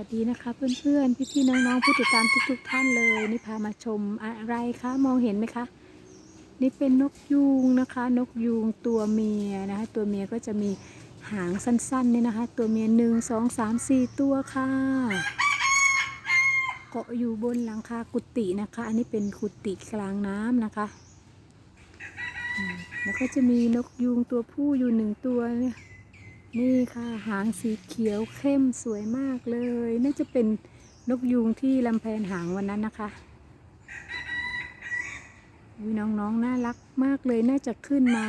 วัสดีนะคะเพื่อนๆ พี่ๆน้องๆผู้ติดตามทุก ๆ ท่านเลยนี่พามาชมอะไรคะมองเห็นไหมคะ นี่เป็นนกยูงนะคะ นกยูงตัวเมียนะคะ ตัวเมียก็จะมีหางสั้นๆเนี่ยนะคะ ตัวเมียหนึ่งสองสามสี่ตัวค่ะเกาะอยู่บนหลังคากุฏินะคะ อันนี้เป็นกุฏิกลางน้ำนะคะแล้วก็จะมีนกยูงตัวผู้อยู่หนึ่งตัวเนี่ย นี่ค่ะหางสีเขียวเข้มสวยมากเลย น่าจะเป็นนกยูงที่ลำแพนหางวันนั้นนะคะวิน้องๆน่ารักมากเลยน่าจะขึ้นมา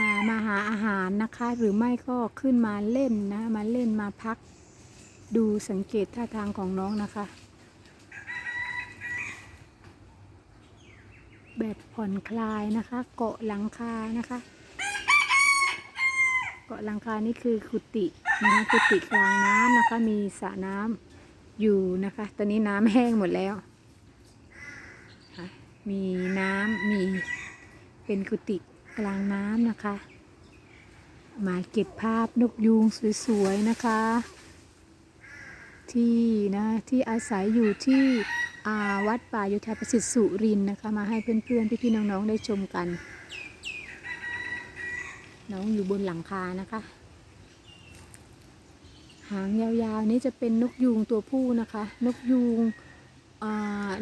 ามาหาอาหารนะคะ หรือไม่ก็ขึ้นมาเล่นนะ มาเล่นมาพัก ดูสังเกตท่าทางของน้องนะคะ แบบผ่อนคลายนะคะ เกาะหลังคานะคะาะหลังคานี่คือกุฏินะคะกุฏิกลางน้ำนะคะมีสระน้ำอยู่นะคะ ตอนนี้น้ำแห้งหมดแล้ว มีน้ำมีเป็นกุฏิกลางน้ำนะคะ มาเก็บภาพนกยูงสวยๆนะคะ ที่นะที่อาศัยอยู่ที่อาวัดป่าโยธาประสิทธิ์สุรินนะคะ มาให้เพื่อนๆพี่ๆน้องๆได้ชมกัน น้องอยู่บนหลังคานะคะ หางยาวๆนี้จะเป็นนกยูงตัวผู้นะคะ นกยูง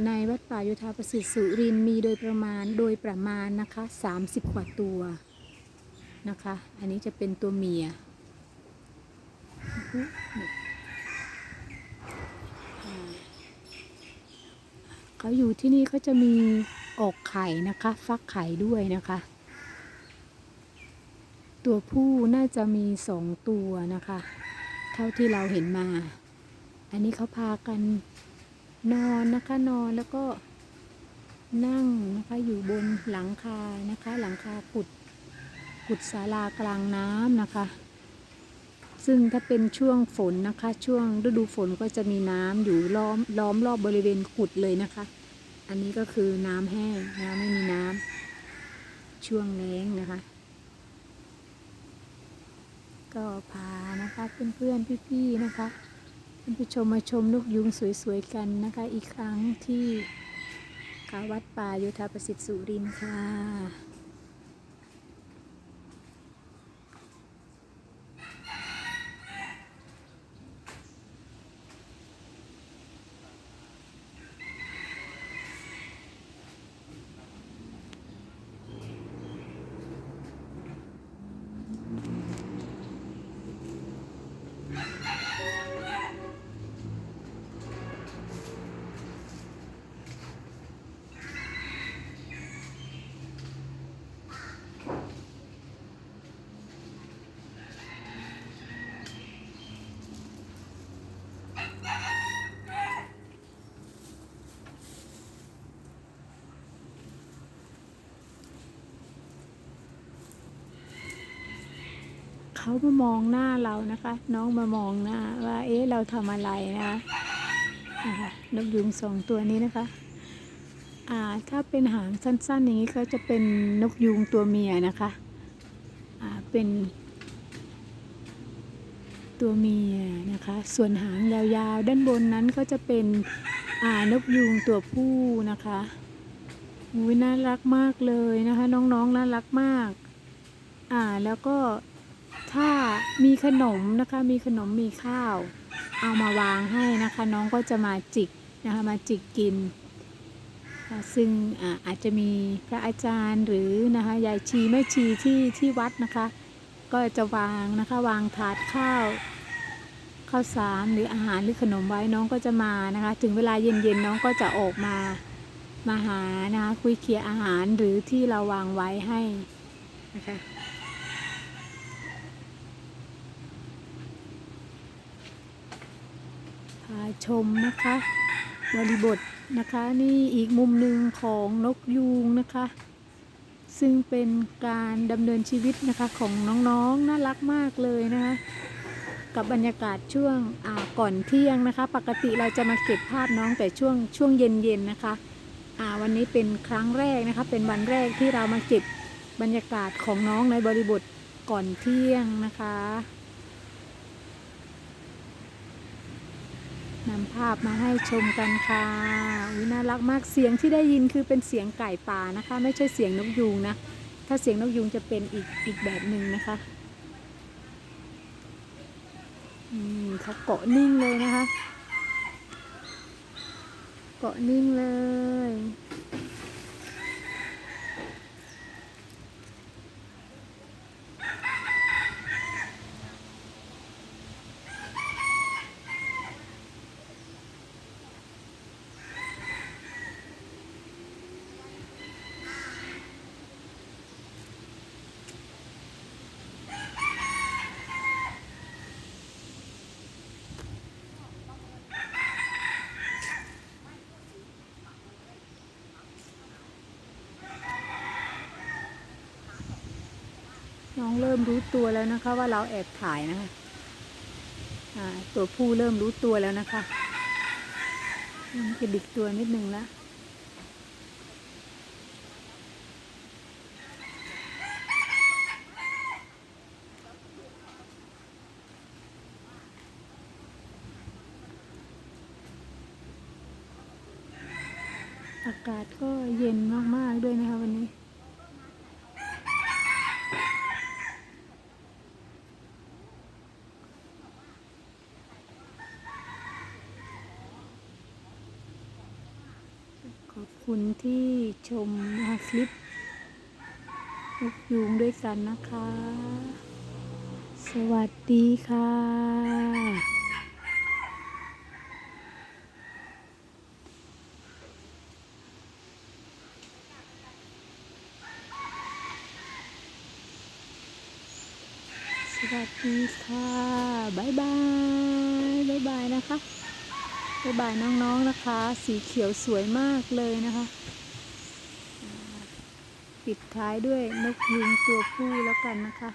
ในวัดป่าโยธาประสิทธิ์สุรินมีโดยประมาณโดยประมาณนะคะ 30 กว่าตัวนะคะ อันนี้จะเป็นตัวเมียเขาอยู่ที่นี่เขาจะมีออกไข่นะคะ ฟักไข่ด้วยนะคะ ตัวผู้น่าจะมีสองตัวนะคะ เท่าที่เราเห็นมา อันนี้เขาพากันนอนนะคะนอนแล้วก็นั่งนะคะอยู่บนหลังคานะคะ หลังคากุดกุดศาลากลางน้ำนะคะ ซึ่งถ้าเป็นช่วงฝนนะคะ ช่วงฤดูฝนก็จะมีน้ำอยู่ล้อมล้อมรอบบริเวณกุดเลยนะคะ อันนี้ก็คือน้ำแห้งนะไม่มีน้ำช่วงแล้งนะคะ ก็พานะคะเพื่อนๆพี่ๆนะคะท่านผู้ชมมาชมนกยุงสวยๆกันนะคะ อีกครั้งที่กาวัดป่าโยธาประสิทธิ์สุรินทร์ค่ะ เขามามองหน้าเรานะคะ น้องมามองหน้าว่า เอ๊ะเราทำอะไรนะนะคะนกยุงสองตัวนี้นะคะอ่าถ้าเป็นหางสั้นๆ อย่างนี้เขาจะเป็นนกยุงตัวเมียนะคะอ่าเป็น ตัวเมียนะคะ ส่วนหางยาวๆ ด้านบนนั้นก็จะเป็นอ่านกยูงตัวผู้นะคะอุ้ยน่ารักมากเลยนะคะ น้องๆน่ารักมาก อ่าแล้วก็ ถ้ามีขนมนะคะมีขนมมีข้าว เอามาวางให้นะคะ น้องก็จะมาจิกนะคะมาจิกกิน ซึ่งอาอาจจะมีพระอาจารย์หรือนะคะยายชีแม่ชีที่ที่วัดนะคะ ก็จะวางนะคะวางถาดข้าวข้าวสารหรืออาหารหรือขนมไว้น้องก็จะมานะคะ ถึงเวลาเย็นๆน้องก็จะออกมามาหานะคะคุยเคลียร์อาหารหรือที่เราวางไว้ให้นะคะพา ชมนะคะบริบทนะคะนี่อีกมุมหนึ่งของนกยูงนะคะ ซึ่งเป็นการดำเนินชีวิตนะคะของน้องๆน่ารักมากเลยนะคะกับบรรยากาศช่วงก่อนเที่ยงนะคะ ปกติเราจะมาเก็บภาพน้องแต่ช่วงช่วงเย็นๆนะคะวันนี้เป็นครั้งแรกนะคะเป็นวันแรกที่เรามาเก็บบรรยากาศของน้องในบริบทก่อนเที่ยงนะคะ นำภาพมาให้ชมกันค่ะอุยน่ารักมากเสียงที่ได้ยินคือเป็นเสียงไก่ป่านะคะ ไม่ใช่เสียงนกยูงนะ ถ้าเสียงนกยูงจะเป็นอีกอีกแบบหนึ่งนะคะอืมเขาเกาะนิ่งเลยนะคะ เกาะนิ่งเลย น้องเริ่มรู้ตัวแล้วนะคะว่าเราแอบถ่ายนะคะตัวผู้เริ่มรู้ตัวแล้วนะคะมันกระดิกตัวนิดนึงละอากาศก็เย็นมาก ๆ ด้วยนะคะวันนี้ คุณที่ชมนะคลิปนกยูงด้วยกันนะคะ สวัสดีค่ะสวัสดีค่ะบายบายบายบายนะคะ บ๊ายบายน้องๆนะคะ สีเขียวสวยมากเลยนะคะ ปิดท้ายด้วยนกยุงตัวผู้แล้วกันนะคะ